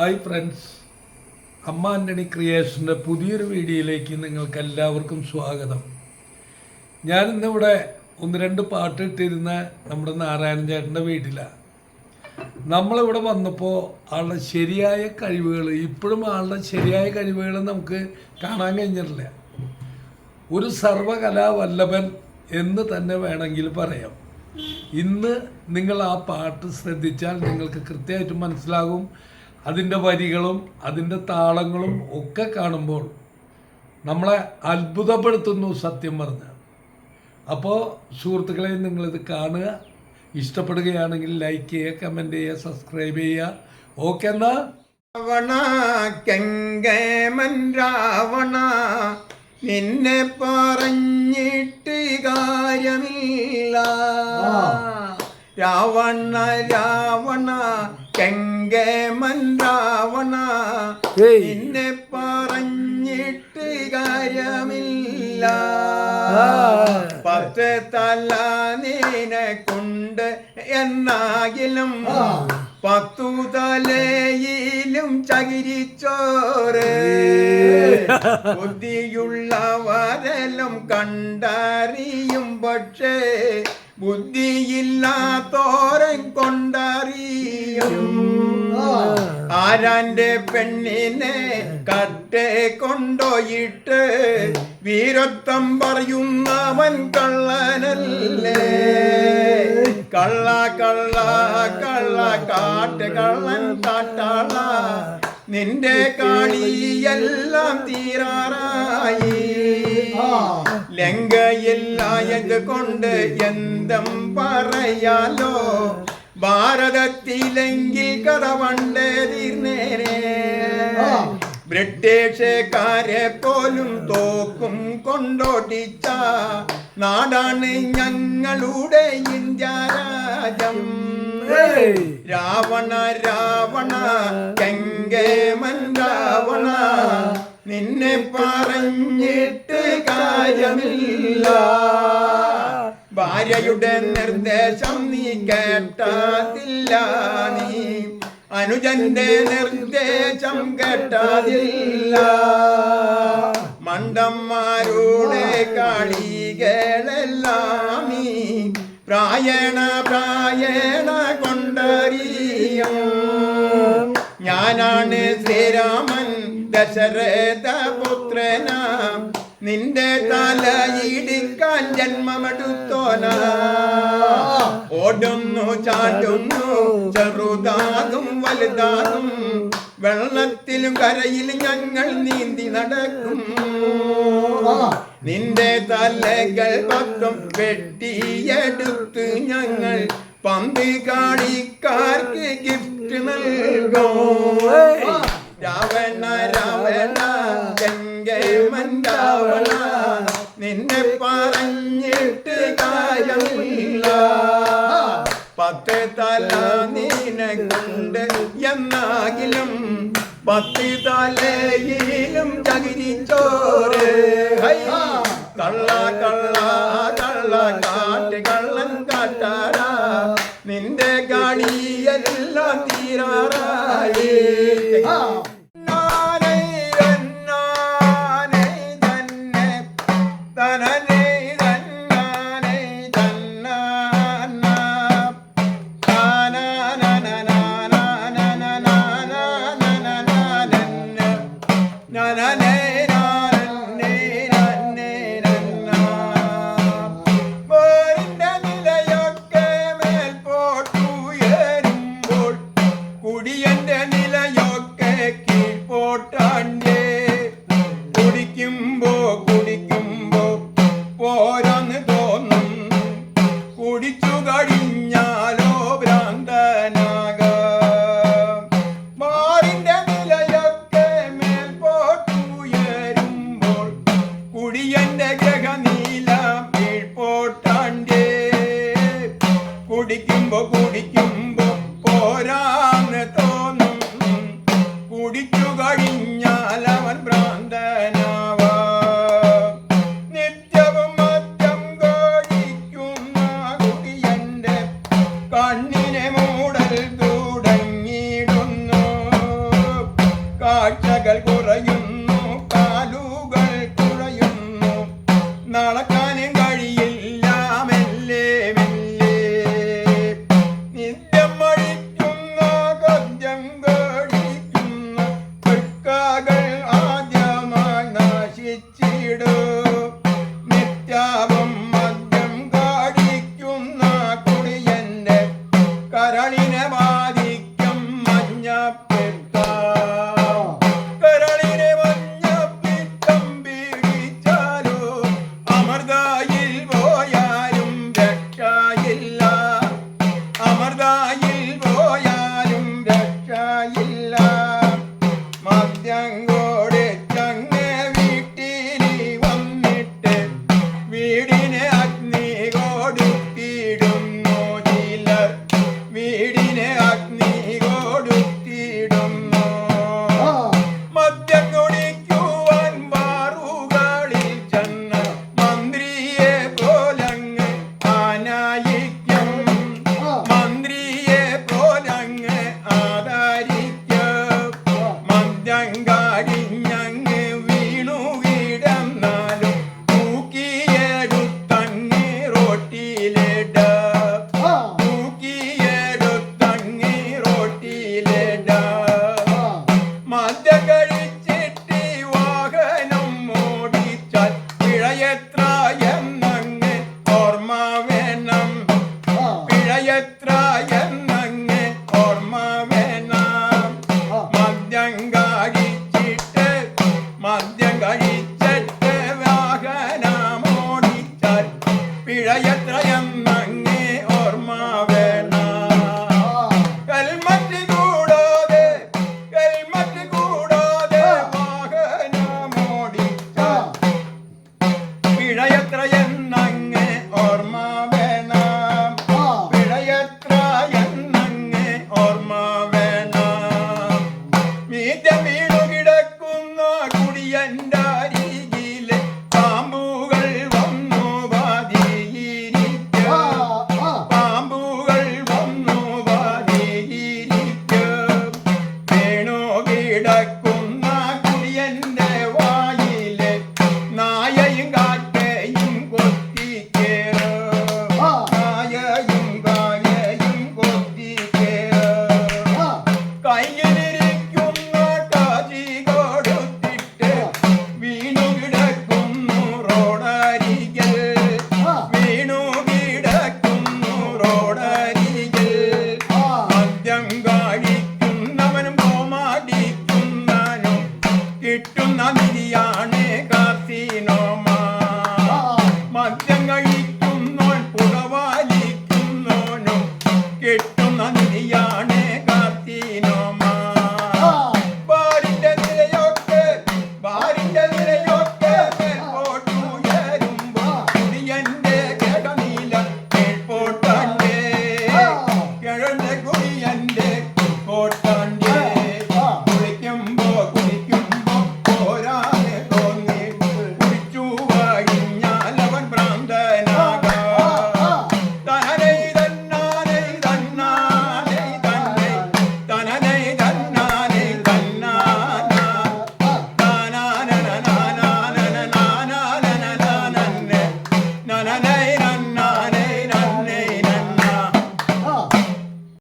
Hi friends അമ്മ ആന്റണി ക്രിയേഷന്റെ പുതിയൊരു വീഡിയോയിലേക്ക് നിങ്ങൾക്ക് എല്ലാവർക്കും സ്വാഗതം. ഞാൻ ഇന്നിവിടെ ഒന്ന് രണ്ട് പാട്ട് ഇട്ടിരുന്ന നമ്മുടെ നാരായണൻ ചേട്ടന്റെ വീട്ടിലാണ് നമ്മളിവിടെ വന്നപ്പോൾ ആളുടെ ശരിയായ കഴിവുകൾ ഇപ്പോഴും ആളുടെ ശരിയായ കഴിവുകൾ നമുക്ക് കാണാൻ കഴിഞ്ഞിട്ടില്ല. ഒരു സർവകലാവല്ലഭൻ എന്ന് തന്നെ വേണമെങ്കിൽ പറയാം. ഇന്ന് നിങ്ങൾ ആ പാട്ട് ശ്രദ്ധിച്ചാൽ നിങ്ങൾക്ക് കൃത്യമായിട്ട് മനസ്സിലാകും. അതിന്റെ വരികളും അതിന്റെ താളങ്ങളും ഒക്കെ കാണുമ്പോൾ നമ്മളെ അത്ഭുതപ്പെടുത്തുന്നു സത്യം പറഞ്ഞാൽ അപ്പോൾ സുഹൃത്തുക്കളെ നിങ്ങളിത് കാണുക. ഇഷ്ടപ്പെടുകയാണെങ്കിൽ ലൈക്ക് ചെയ്യുക കമന്റ് ചെയ്യുക സബ്സ്ക്രൈബ് ചെയ്യുക. ഓക്കെ എന്നാ? രാവണ കെങ്കേമൻ രാവണ നിന്നെ പറഞ്ഞിട്ട് കാര്യമില്ല. രാവണ രാവണ കെങ്കേമൻ രാവണ ഏയ്. നിന്നെ പറഞ്ഞിട്ട് കാര്യമില്ല. പത്ത് തല നീനെ കൊണ്ട് എന്നാകിലും പത്തു തലയിലും ചകിരിച്ചോറ്. ബുദ്ധിയുള്ളവരെല്ലാം കണ്ടറിയും പക്ഷേ ബുദ്ധിയില്ലാത്തോരൻ കൊണ്ടറിയും. ആരാന്റെ പെണ്ണിനെ കട്ടെ കൊണ്ടോയിട്ട് വീരത്വം പറയുന്നവൻ കള്ളനല്ലേ? കള്ള കള്ള കള്ള കാട്ട് കള്ളൻ കാട്ടാള. നിന്റെ കാളിയെല്ലാം തീരാറായി. ലങ്കയില്ലായത് കൊണ്ട് എന്തും പറയാലോ. ഭാരതത്തിലെങ്കിൽ കഥ പണ്ടേ തീർന്നേനെ. ബ്രിട്ടീഷുകാരെ പോലും തോക്കും കൊണ്ടോട്ടിച്ച നാടാണ് ഞങ്ങളുടെ ഇന്ത്യ രാജം രാവണ രാവണ കെങ്കേമൻ രാവണ. നിന്നെ പറഞ്ഞിട്ട് കാര്യമില്ല. ഭാര്യയുടെ നിർദ്ദേശം നീ കേട്ടതില്ല നീ. അനുജന്റെ നിർദ്ദേശം കേട്ടതില്ല. മണ്ടന്മാരുടെ കളികളെല്ലാം നീ പ്രായണ പ്രായണ കൊണ്ടറിയും. ഞാനാണ് ശ്രീരാമൻ ദശരഥ നിന്റെ തലയിടിക്കാൻ ജന്മമെടുത്തോന. ഓടുന്നു ചാടുന്നു ചെറുതാകും വലുതാകും. വെള്ളത്തിലും കരയിലും ഞങ്ങൾ നീന്തി നടക്കും. നിന്റെ തലകൾ പത്തും വെട്ടിയെടുത്ത് ഞങ്ങൾ പന്ത് കാണിക്കാർക്ക് ഗിഫ്റ്റ് നൽകും. രാവണ രാവണ രാവണ നിന്നെ പറഞ്ഞിട്ട് കാര്യമില്ല. പത്ത് തല നീനെ കൊണ്ട് എന്നാകിലും പത്ത് തലയിലും ചകിരിച്ചോറ്. കള്ള കള്ള കള്ള കാറ്റ് കള്ളൻ കാട്ടാറ നിന്റെ കാണിയെല്ലാം തീരാറായി. കുറയുന്നു കാലുകൾ കുറയുന്നു നടക്കാനും കഴിയില്ല മെല്ലെ മെല്ലെ. നിത്യം മഴിക്കുന്ന കബ്ജം കഴിക്കുന്ന அக்னி